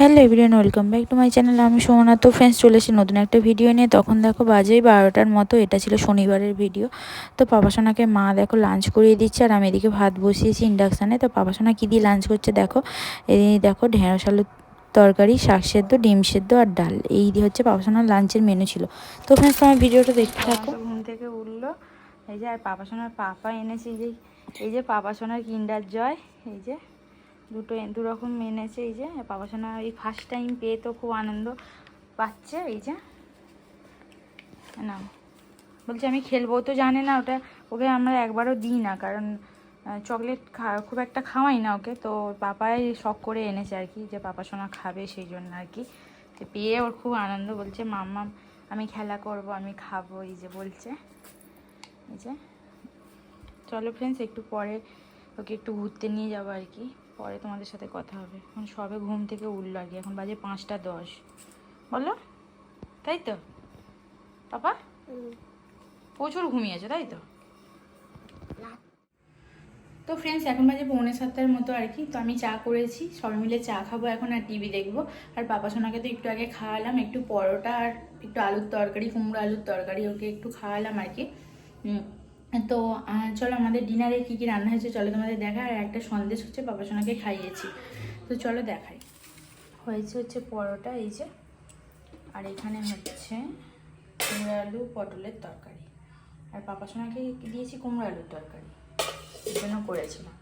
Hello everyone welcome back to my channel. আমি সোমনা। তো friends চলে এসেছি নতুন একটা ভিডিও নিয়ে। তখন দেখো বাজেই বারোটার মতো এটা ছিল শনিবারের ভিডিও। তো পাপাসোনাকে মা দেখো লাঞ্চ করিয়ে দিচ্ছে আর আমি এদিকে ভাত বসিয়েছি ইন্ডাকশানে তো পাপাসোনা কী দিয়ে লাঞ্চ করছে দেখো? এই দেখো ঢেঁড়স আলু তরকারি শাক সেদ্ধ ডিম সেদ্ধ আর ডাল। এই দিয়ে হচ্ছে পাপাসোনার লাঞ্চের মেনু ছিল। তো ফ্রেন্ডস তোমার ভিডিওটা দেখতে থাকো। ঘুম থেকে উঠল। এই যে আর পাপাসোনার পাপা এনেছে যে এই যে পাপাসোনার কিন্ডার জয় এই যে। দুটো দু রকম এনেছে, এই যে পাপাসোনা এই ফার্স্ট টাইম পেয়ে তো খুব আনন্দ পাচ্ছে, এই যে। না। বলছে আমি খেলব তো জানে না, ওটা ওকে আমরা একবারও দিই না, কারণ চকলেট খুব একটা খাওয়াই না ওকে, তো পাপাই শখ করে এনেছে আর কি, যে পাপা সোনা খাবে সেই জন্য আর কি। পেয়ে ওর খুব আনন্দ, বলছে, মাম্মা, আমি খেলা করব, আমি খাব এই যে বলছে। এই যে। চলো ফ্রেন্ডস একটু পরে ওকে একটু ঘুরতে নিয়ে যাব আর কি। পরে তোমাদের সাথে কথা হবে। এখন সবে ঘুম থেকে উঠল আর কি এখন বাজে পাঁচটা দশ। বলো? তাই তো? পাপা? প্রচুর ঘুমিয়েছে তাই তো? তো ফ্রেন্ডস এখন বাজে পৌনে সাতটার মতো আর কি তো আমি চা করেছি। সবাই মিলে চা খাব এখন আর টিভি দেখব। আর পাপা সোনাকে তো একটু আগে খাওয়ালাম একটু পরোটা আর একটু আলুর তরকারি কুমড়ো আলুর তরকারি ওকে একটু খাওয়ালাম আর কি। তো চলো আমাদের ডিনারে কী কী রান্না হয়েছে, চলো তোমাদের দেখা আর একটা সন্দেশ হচ্ছে, বাবা সোনাকে খাইয়েছি। তো চলো দেখাই। হয়েছে হচ্ছে পরোটা, এই যে। আর এখানে হচ্ছে কুমড়ো আলু পটলের তরকারি। আর পাপা সোনাকে দিয়েছি কুমড়ো আলুর তরকারি। এই জন্য করেছিলাম।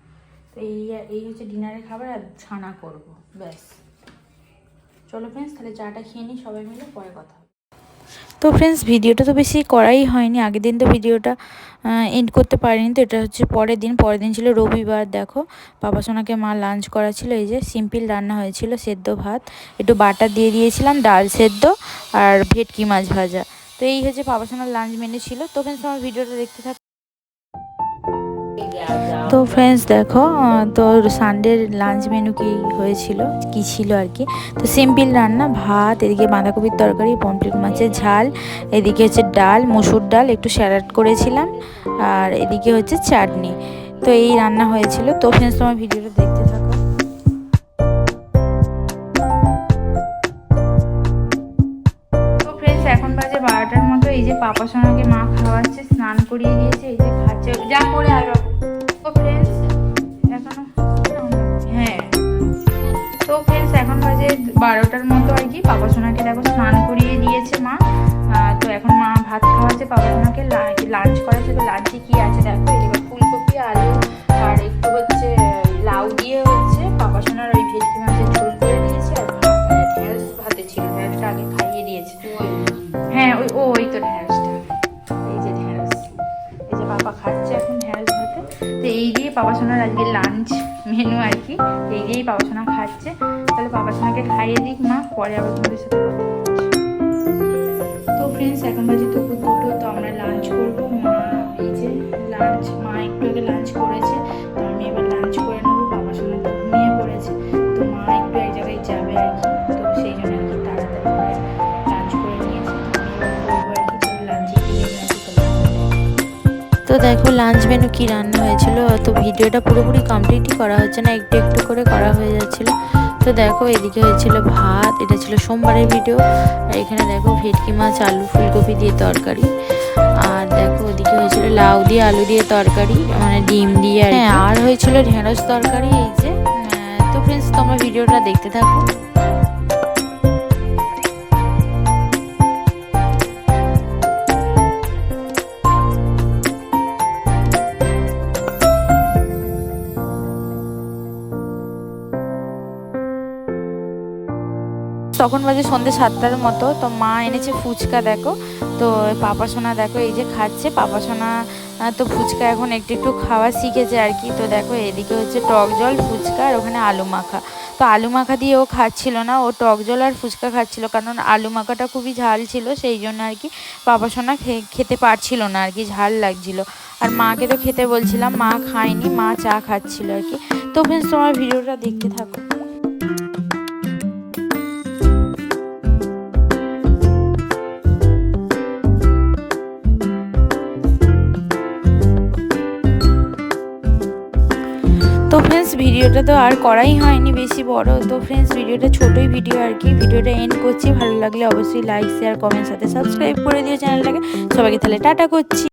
তো এই এই হচ্ছে ডিনারের খাবার, আর ছানা করব, ব্যাস। চলো ফ্রেন্ডস তাহলে চাটা খেয়ে নিই সবাই মিলে, পরে কথা তো ফ্রেন্ডস ভিডিওটা তো বেশি করাই হয়নি। আগের দিন তো ভিডিওটা এন্ড করতে পারিনি। তো এটা হচ্ছে পরের দিন। পরের দিন ছিল রবিবার, দেখো। বাবা সোনাকে মা লাঞ্চ করা ছিল এই যে সিম্পল রান্না হয়েছিল, সেদ্ধ ভাত। একটু বাটা দিয়ে দিয়েছিলাম, ডাল সেদ্ধ আর ভেটকি মাছ ভাজা। তো এই হচ্ছে বাবা সোনার লাঞ্চ মেনু ছিল। তো ফ্রেন্ডস আমার ভিডিওটা দেখতে থাক তো ফ্রেন্ডস দেখো তো সানডের লাঞ্চ মেনু কি হয়েছিল? কি ছিল আর কি? তো সিম্পল রান্না, ভাত, এদিকে বাঁধাকপির তরকারি পমপ্লেট মাছের ঝাল, এদিকে হচ্ছে ডাল, মুসুর ডাল, একটু স্যালাড করেছিলাম, আর এদিকে হচ্ছে চাটনি। তো এই রান্না হয়েছিল। তো ফ্রেন্ডস তোমার ভিডিওটা দেখতে থাকো। তো এখন বাজে বারোটার মতো। এই যে পাপা সোনাকে মা খাওয়াচ্ছে, স্নান করিয়ে দিয়েছে, এই যে খাচ্ছে, যা করে আর বারোটার মতো আর কি। পাপা সোনাকে দেখো স্নান করিয়ে দিয়েছে মা। তো এখন মা ভাত খাওয়াচ্ছে, পাপা সোনাকে লাঞ্চ করাচ্ছে। তো লাঞ্চে কি আছে দেখো? এদিকে ফুলকপি, আলু, আর একটু হচ্ছে লাউ দিয়ে হচ্ছে পাপা সোনার ওই ভেটকি মাছের ঝোল করে দিয়েছে। আর ঢেঁড়স ভাতে ছিল ঢেঁড়সটা আগে খাইয়ে দিয়েছে। হ্যাঁ ওই, ও, ওই তো ঢেঁড়সটা এই যে ঢেঁড়স এই যে পাপা খাচ্ছে এখন ঢেঁড়স ভাতে। তো এই দিয়ে পাপা সোনার আজকে লাঞ্চ মেনু আর কি। এই দিয়েই পাপা সোনা খাচ্ছে। তাহলে পাপা সোনাকে খাইয়ে দিক মা পরে আবার তোমাদের সাথে কথা তো ফ্রেন্ডস এখন বাজে দুপুর দুটো, তো আমরা লাঞ্চ করব। মা এই যে লাঞ্চ মা একটু আগে লাঞ্চ করেছে, তো আমি এবার লাঞ্চ করে নেব বাবা সঙ্গে ঘুমিয়ে পড়েছে। তো মা একটু এক জায়গায় যাবে আর কি, তো সেই জন্য আর কি লাঞ্চ করে তো দেখো লাঞ্চ মেনু কি রান্না হয়েছিল, তো ভিডিওটা পুরোপুরি কমপ্লিটই করা হচ্ছে না, একটু একটু করে করা হয়ে যাচ্ছিল। তো দেখো এদিকে হয়েছিল ভাত এটা ছিল সোমবারের ভিডিও আর এখানে দেখো ভেটকি মাছ আলু ফুলকপি দিয়ে তরকারি। আর দেখো ওদিকে হয়েছিল লাউ দিয়ে আলু দিয়ে তরকারি মানে ডিম দিয়ে হ্যাঁ আর হয়েছিল ঢেঁড়স তরকারি এই যে। তো ফ্রেন্ডস তোমরা ভিডিওটা দেখতে থাকো। তখন বাজে সন্ধ্যে সাতটার মতো, তো মা এনেছে ফুচকা, দেখো। তো পাপা সোনা, দেখো, এই যে খাচ্ছে। পাপা সোনা তো ফুচকা এখন একটু একটু খাওয়া শিখেছে আর কি। তো দেখো, এদিকে হচ্ছে টক জল, ফুচকা আর ওখানে আলু মাখা। তো আলু মাখা দিয়ে ও খাচ্ছিল না। ও টক জল আর ফুচকা খাচ্ছিল, কারণ আলু মাখাটা খুবই ঝাল ছিল, সেই জন্য আর কি পাপা সোনা খেতে পারছিল না আর কি, ঝাল লাগছিল। আর মাকে তো খেতে বলছিলাম, মা খায়নি, মা চা খাচ্ছিল আর কি। তো ফ্রেন্ডস তোমার ভিডিওটা দেখতে থাকো। ভিডিওটা তো আর করাই হয়নি বেশি বড়। তো ফ্রেন্ডস ভিডিওটা ছোটোই ভিডিও আর কি। ভিডিওটা এন্ড করছি। ভালো লাগলে অবশ্যই লাইক শেয়ার কমেন্ট সাথে সাবস্ক্রাইব করে দিও চ্যানেলটাকে। সবাইকে তাহলে টাটা করছি।